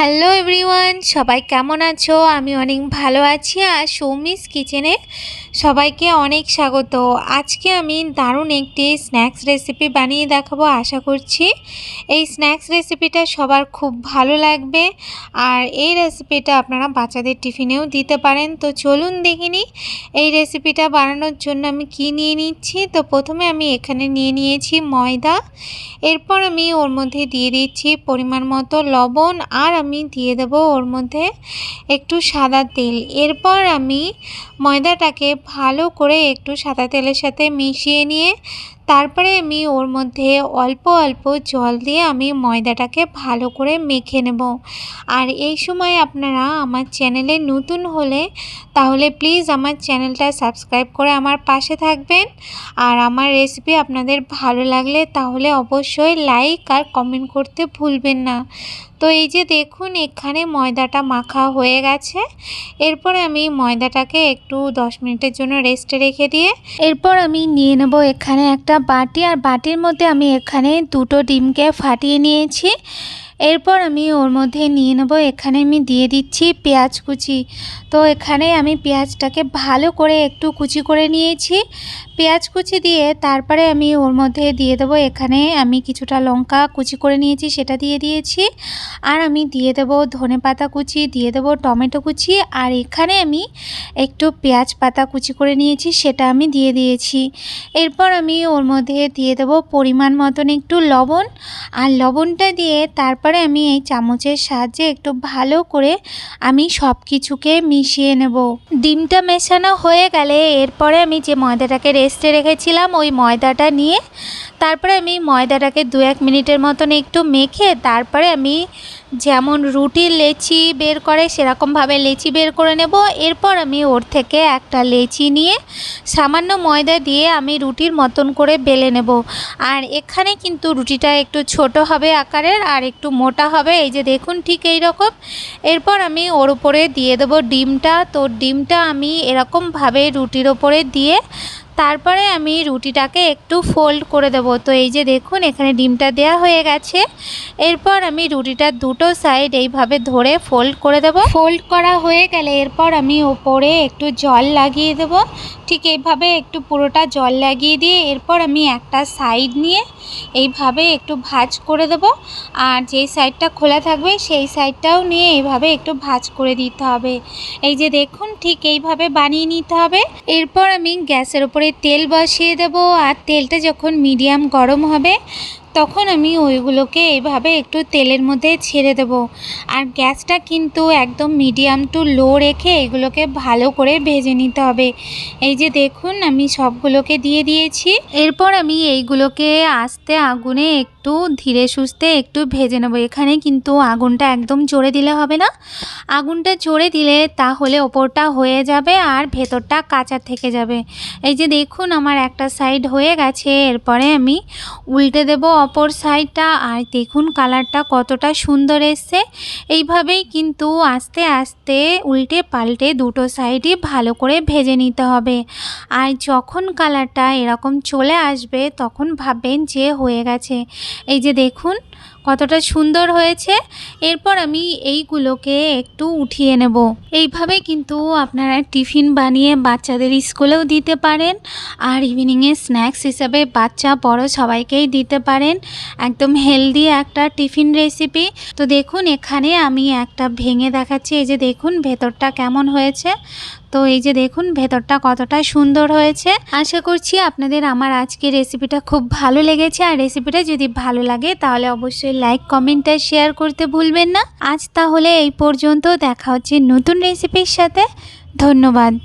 Hello everyone সবাই কেমন আছো? আমি অনেক ভালো আছি। আর সৌমিস কিচেনে সবাইকে অনেক স্বাগত। আজকে আমি দারুণ একটি স্ন্যাক্স রেসিপি বানিয়ে দেখাবো, আশা করছি। এই স্ন্যাক্স রেসিপিটা সবার খুব ভালো লাগবে আর এই রেসিপিটা আপনারা বাচ্চাদের টিফিনেও দিতে পারেন। তো চলুন দেখিনি এই রেসিপিটা বানানোর জন্য আমি কি নিয়ে নিচ্ছি? তো প্রথমে আমি এখানে নিয়ে নিয়েছি ময়দা। এরপর আমি ওর মধ্যে দিয়ে দিচ্ছি পরিমাণ মতো লবণ আর আমি দিয়ে দেবো ওর মধ্যে একটু সাদা তেল। এরপর আমি ময়দাটাকে ভালো করে একটু সাদা তেলের সাথে মিশিয়ে নিয়ে তারপরে আমি ওর মধ্যে অল্প অল্প জল দিয়ে আমি ময়দাটাকে ভালো করে মেখে নেব। আর এই সময় আপনারা আমার চ্যানেলে নতুন হলে তাহলে প্লিজ আমার চ্যানেলটা সাবস্ক্রাইব করে আমার পাশে থাকবেন। আর আমার রেসিপি আপনাদের ভালো লাগলে তাহলে অবশ্যই লাইক আর কমেন্ট করতে ভুলবেন না। তো এই যে দেখুন এখানে ময়দাটা মাখা হয়ে গেছে। এরপর আমি ময়দাটাকে একটু দশ মিনিটের জন্য রেস্টে রেখে দিয়ে এরপর আমি নিয়ে নেব এখানে একটা বাটি আর বাটির মধ্যে আমি এখানে দুটো ডিমকে ফাটিয়ে নিয়েছি। এরপর আমি ওর মধ্যে নিয়ে নেব। এখানে আমি দিয়ে দিচ্ছি পেঁয়াজ কুচি। তো এখানে আমি পেঁয়াজটাকে ভালো করে একটু কুচি করে নিয়েছি। পেঁয়াজ কুচি দিয়ে তারপরে আমি ওর মধ্যে দিয়ে দেবো। এখানে আমি কিছুটা লঙ্কা কুচি করে নিয়েছি, সেটা দিয়ে দিয়েছি। আর আমি দিয়ে দেবো ধনে পাতা কুচি, দিয়ে দেবো টমেটো কুচি। আর এখানে আমি একটু পেঁয়াজ পাতা কুচি করে নিয়েছি, সেটা আমি দিয়ে দিয়েছি। এরপর আমি ওর মধ্যে দিয়ে দেবো পরিমাণ মতন একটু লবণ। আর লবণটা দিয়ে তারপরে আমি এই চামচের সাহায্যে একটু ভালো করে আমি সব কিছুকে মিশিয়ে নেব। ডিমটা মেশানো হয়ে গেলে এরপরে আমি যে ময়দাটাকে রেস্টে রেখেছিলাম, ওই ময়দাটা নিয়ে তারপরে আমি ময়দাটাকে দু এক মিনিটের মতন একটু মেখে তারপরে আমি যেমন রুটির লেচি বের করে, সেরকমভাবে লেচি বের করে নেব। এরপর আমি ওর থেকে একটা লেচি নিয়ে সামান্য ময়দা দিয়ে আমি রুটির মতন করে বেলে নেব। আর এখানে কিন্তু রুটিটা একটু ছোট হবে আকারের আর একটু মোটা হবে। এই যে দেখুন ঠিক এই রকম। এরপর আমি ওর উপরে দিয়ে দেবো ডিমটা। তো ডিমটা আমি এরকমভাবে রুটির ওপরে দিয়ে তারপরে আমি রুটিটাকে একটু ফোল্ড করে দেব। তো এই যে দেখুন, এখানে ডিমটা দেয়া হয়ে গেছে। এরপর আমি রুটিটার দুটো সাইড এইভাবে ধরে ফোল্ড করে দেব। ফোল্ড করা হয়ে গেলে এরপর আমি ওপরে একটু জল লাগিয়ে দেব। ঠিক এইভাবে একটু পুরোটা জল লাগিয়ে দিয়ে এরপর আমি একটা সাইড নিয়ে এইভাবে একটু ভাজ করে দেব। আর যেই সাইডটা খোলা থাকবে, সেই সাইডটাও নিয়ে এইভাবে একটু ভাজ করে দিতে হবে। এই যে দেখুন, ঠিক এইভাবে বানিয়ে নিতে হবে। এরপর আমি গ্যাসের উপরে তেল বসিয়ে দেব আর তেলটা যখন মিডিয়াম গরম হবে তখন আমি ওইগুলোকে এইভাবে একটু তেলের মধ্যে ছেড়ে দেব। আর গ্যাসটা কিন্তু একদম মিডিয়াম টু লো রেখে এগুলোকে ভালো করে ভেজে নিতে হবে। এই যে দেখুন, আমি সবগুলোকে দিয়ে দিয়েছি। এরপর আমি এইগুলোকে আস্তে আগুনে একটু ধীরে সুস্থে একটু ভেজে নেব। এখানে কিন্তু আগুনটা একদম জোরে দিলে হবে না। আগুনটা জোরে দিলে তাহলে ওপরটা হয়ে যাবে আর ভেতরটা কাঁচা থেকে যাবে। এই যে দেখুন, আমার একটা সাইড হয়ে গেছে। এরপরে আমি উল্টে দেব অপর সাইডটা আর দেখুন কালারটা কতটা সুন্দর এসছে। এইভাবেই কিন্তু আস্তে আস্তে উল্টে পাল্টে দুটো সাইডই ভালো করে ভেজে নিতে হবে। আর যখন কালারটা এরকম চলে আসবে, তখন ভাববেন যে হয়ে গেছে। এই যে দেখুন কতটা সুন্দর হয়েছে। এরপর আমি এইগুলোকে একটু উঠিয়ে নেব। এইভাবে কিন্তু আপনারা টিফিন বানিয়ে বাচ্চাদের স্কুলেও দিতে পারেন। আর ইভিনিংয়ে স্ন্যাক্স হিসাবে বাচ্চা, বড় সবাইকেই দিতে পারেন। একদম হেলদি একটা টিফিন রেসিপি তো দেখুন, এখানে আমি একটা ভেঙে দেখাচ্ছি। এই যে দেখুন, ভেতরটা কেমন হয়েছে। তো এই যে দেখুন, ভেতরটা কতটা সুন্দর হয়েছে। আশা করছি আপনাদের আমার আজকের রেসিপিটা খুব ভালো লেগেছে। আর রেসিপিটা যদি ভালো লাগে, তাহলে অবশ্যই লাইক কমেন্ট আর শেয়ার করতে ভুলবেন না। আজ তাহলে এই পর্যন্ত। দেখা হচ্ছে নতুন রেসিপির সাথে। ধন্যবাদ।